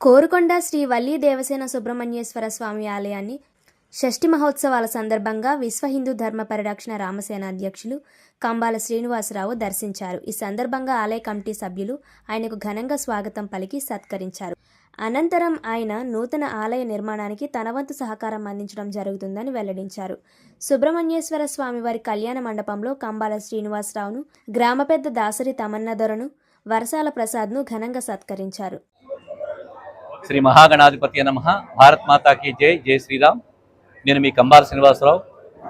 కోరుకొండ శ్రీ వల్లీ దేవసేన సుబ్రహ్మణ్యేశ్వర స్వామి ఆలయాన్ని షష్ఠి మహోత్సవాల సందర్భంగా విశ్వ హిందూ ధర్మ పరిరక్షణ రామసేన అధ్యక్షులు కంబాల శ్రీనివాసరావు దర్శించారు. ఈ సందర్భంగా ఆలయ కమిటీ సభ్యులు ఆయనకు ఘనంగా స్వాగతం పలికి సత్కరించారు. అనంతరం ఆయన నూతన ఆలయ నిర్మాణానికి తనవంతు సహకారం అందించడం జరుగుతుందని వెల్లడించారు. సుబ్రహ్మణ్యేశ్వర స్వామి వారి కళ్యాణ మండపంలో కంబాల శ్రీనివాసరావును గ్రామ పెద్ద దాసరి తమన్నదొరను వరసాల ప్రసాద్ను ఘనంగా సత్కరించారు. శ్రీ మహాగణాధిపతి నమ భారత్ మాతాకి జై జై శ్రీరామ్. నేను మీ కంబాల శ్రీనివాసరావు.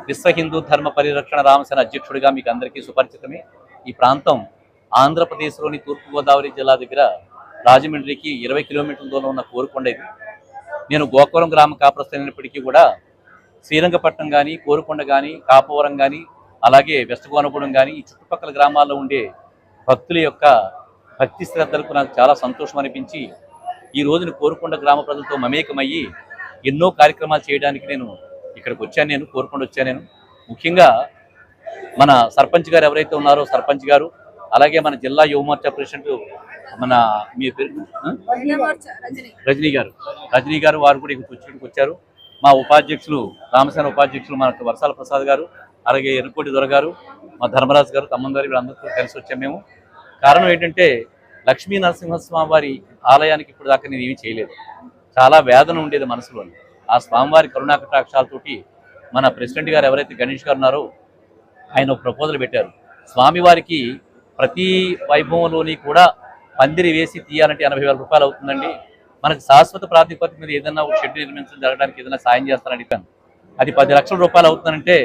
విశ్వ హిందూ ధర్మ పరిరక్షణ రామసేన అధ్యక్షుడిగా మీకు అందరికీ సుపరిచితమే. ఈ ప్రాంతం ఆంధ్రప్రదేశ్లోని తూర్పుగోదావరి జిల్లా దగ్గర రాజమండ్రికి ఇరవై కిలోమీటర్ల దూరం ఉన్న కోరుకొండ ఇది నేను గోకులం గ్రామ కాపురస్తున్నప్పటికీ కూడా శ్రీరంగపట్నం కానీ కోరుకొండ కానీ కాపవరం కానీ అలాగే వెస్ట్ గోనగూడెం కానీ ఈ చుట్టుపక్కల గ్రామాల్లో ఉండే భక్తుల యొక్క భక్తి శ్రద్ధలకు నాకు చాలా సంతోషం అనిపించి ఈ రోజున కోరుకొండ గ్రామ ప్రజలతో మమేకమయ్యి ఎన్నో కార్యక్రమాలు చేయడానికి నేను ఇక్కడికి వచ్చాను నేను కోరుకొండ వచ్చాను నేను. ముఖ్యంగా మన సర్పంచ్ గారు ఎవరైతే ఉన్నారో సర్పంచ్ గారు అలాగే మన జిల్లా యువమోర్చా ప్రెసిడెంట్ మన మీ పేరు? రజనీ. గారు. రజనీ గారు వారు కూడా ఇక్కడ వచ్చి వచ్చారు. మా ఉపాధ్యక్షులు రామసేన ఉపాధ్యక్షులు మన వర్షాల ప్రసాద్ గారు అలాగే ఎరుకోటి దొర గారు మా ధర్మరాజు గారు తమ్ముడు గారు వీళ్ళందరితో కలిసి వచ్చాము మేము. కారణం ఏంటంటే లక్ష్మీ నరసింహస్వామి వారి ఆలయానికి ఇప్పుడు దాకా నేను ఏమీ చేయలేదు. చాలా వేదన ఉండేది మనసులో ఆ స్వామివారి కరుణా కటాక్షాలతోటి మన ప్రెసిడెంట్ గారు ఎవరైతే గణేష్ గారు ఉన్నారో ఆయన ఒక ప్రపోజల్ పెట్టారు. స్వామివారికి ప్రతి వైభవంలోని కూడా పందిరి వేసి తీయాలంటే ఎనభై వేల రూపాయలు అవుతుందండి. మనకు శాశ్వత ప్రాతిపత్తి మీద ఏదైనా ఒక షెడ్ నిర్మించడం జరగడానికి ఏదైనా సాయం చేస్తానని అడిగాను అది పది లక్షల రూపాయలు అవుతుందంటే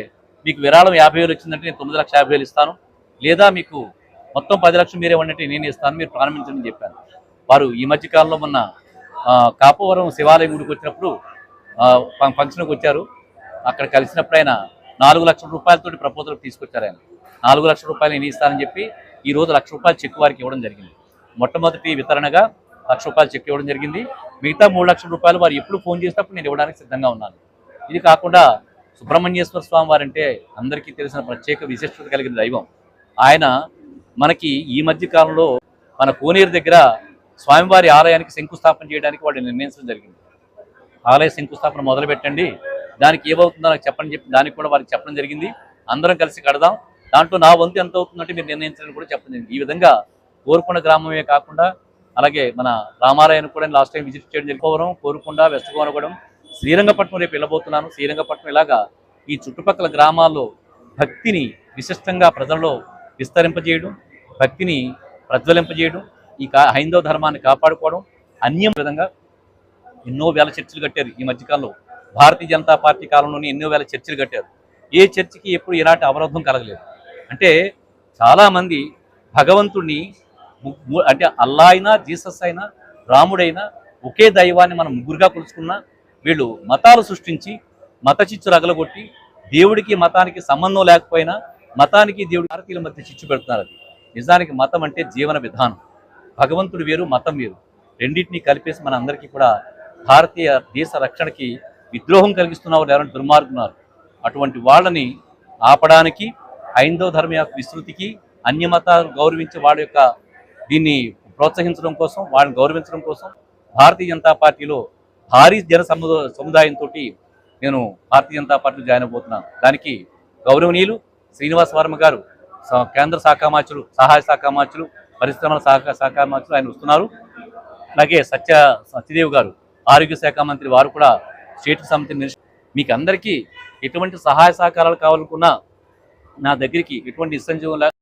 మీకు విరాళం యాభై వేలు వచ్చిందంటే నేను తొమ్మిది లక్షల యాభై వేలు ఇస్తాను. లేదా మీకు మొత్తం పది లక్షలు మీరే ఉన్నట్టు నేను ఇస్తాను మీరు ప్రారంభించండి చెప్పాను. వారు ఈ మధ్య కాలంలో మొన్న ఆ, కాపవరం శివాలయం గుడికి వచ్చినప్పుడు ఆ, ఫంక్షన్కి వచ్చారు. అక్కడ కలిసినప్పుడు ఆయన నాలుగు లక్షల రూపాయలతోటి ప్రపోజల్ తీసుకొచ్చారు ఆయన. నాలుగు లక్షల రూపాయలు నేను ఇస్తానని చెప్పి ఈ రోజు లక్ష రూపాయలు చెక్ వారికి ఇవ్వడం జరిగింది. మొట్టమొదటి వితరణగా లక్ష రూపాయలు చెక్ ఇవ్వడం జరిగింది. మిగతా మూడు లక్షల రూపాయలు వారు ఎప్పుడు ఫోన్ చేసినప్పుడు నేను ఇవ్వడానికి సిద్ధంగా ఉన్నాను. ఇది కాకుండా సుబ్రహ్మణ్యేశ్వర స్వామి వారంటే అందరికీ తెలిసిన ప్రత్యేక విశిష్టత కలిగిన దైవం. ఆయన మనకి ఈ మధ్య కాలంలో మన కోనేరు దగ్గర స్వామివారి ఆలయానికి శంకుస్థాపన చేయడానికి వాళ్ళు నిర్ణయించడం జరిగింది. ఆలయ శంకుస్థాపన మొదలు పెట్టండి దానికి ఏమవుతుందో నాకు చెప్పండి చెప్పి దానికి కూడా వారికి చెప్పడం జరిగింది. అందరం కలిసి కడదాం. దాంట్లో నా వంతు ఎంత అవుతుందంటే మీరు నిర్ణయించడానికి కూడా చెప్పడం జరిగింది. ఈ విధంగా కోరుకొండ గ్రామమే కాకుండా అలాగే మన రామాలయానికి కూడా లాస్ట్ టైం విజిట్ చేయడం జరిగిపోవడం కోవరం కోరుకొండ వెస్ట్ గోనగూడెం శ్రీరంగపట్నం రేపు వెళ్ళబోతున్నాను. శ్రీరంగపట్నం ఇలాగా ఈ చుట్టుపక్కల గ్రామాల్లో భక్తిని విశిష్టంగా ప్రజల్లో విస్తరింపజేయడం భక్తిని ప్రజ్వలింపజేయడం ఈ కా హైందవ ధర్మాన్ని కాపాడుకోవడం అన్యం విధంగా ఎన్నో వేల చర్చలు కట్టారు ఈ మధ్యకాలంలో. భారతీయ జనతా పార్టీ కాలంలోనే ఎన్నో వేల చర్చలు కట్టారు. ఏ చర్చికి ఎప్పుడు ఎలాంటి అవరోధం కలగలేదు. అంటే చాలామంది భగవంతుడిని అంటే అల్లా అయినా జీసస్ అయినా రాముడైనా ఒకే దైవాన్ని మనం ముగ్గురుగా కొలుచుకున్నా వీళ్ళు మతాలు సృష్టించి మత చిచ్చు రగలగొట్టి దేవుడికి మతానికి సంబంధం లేకపోయినా మతానికి దేవుడు భారతీయుల మధ్య చిచ్చు పెడుతున్నారు అది. నిజానికి మతం అంటే జీవన విధానం. భగవంతుడు వేరు మతం వేరు. రెండింటినీ కలిపేసి మన అందరికీ కూడా భారతీయ దేశ రక్షణకి విద్రోహం కలిగిస్తున్నారు ఎవరైనా దుర్మార్గున్నారు? అటువంటి వాళ్ళని ఆపడానికి హైందవ ధర్మ యొక్క విస్తృతికి అన్య మతాలు గౌరవించే వాళ్ళ యొక్క దీన్ని ప్రోత్సహించడం కోసం వాళ్ళని గౌరవించడం కోసం భారతీయ జనతా పార్టీలో భారీ జన సముద సముదాయంతో నేను భారతీయ జనతా పార్టీలో జాయిన్ అవబోతున్నాను దానికి గౌరవనీయులు శ్రీనివాస వర్మ గారు స- కేంద్ర శాఖ మార్చులు సహాయ శాఖ మార్చులు పరిశ్రమల శాఖ శాఖ మార్చులు ఆయన వస్తున్నారు. అలాగే సత్య సత్యదేవ్ గారు ఆరోగ్య శాఖ మంత్రి వారు కూడా స్టేట్ సమితి మీకు అందరికీ ఎటువంటి సహాయ సహకారాలు కావాలనుకున్నా నా దగ్గరికి ఎటువంటి ఇష్టం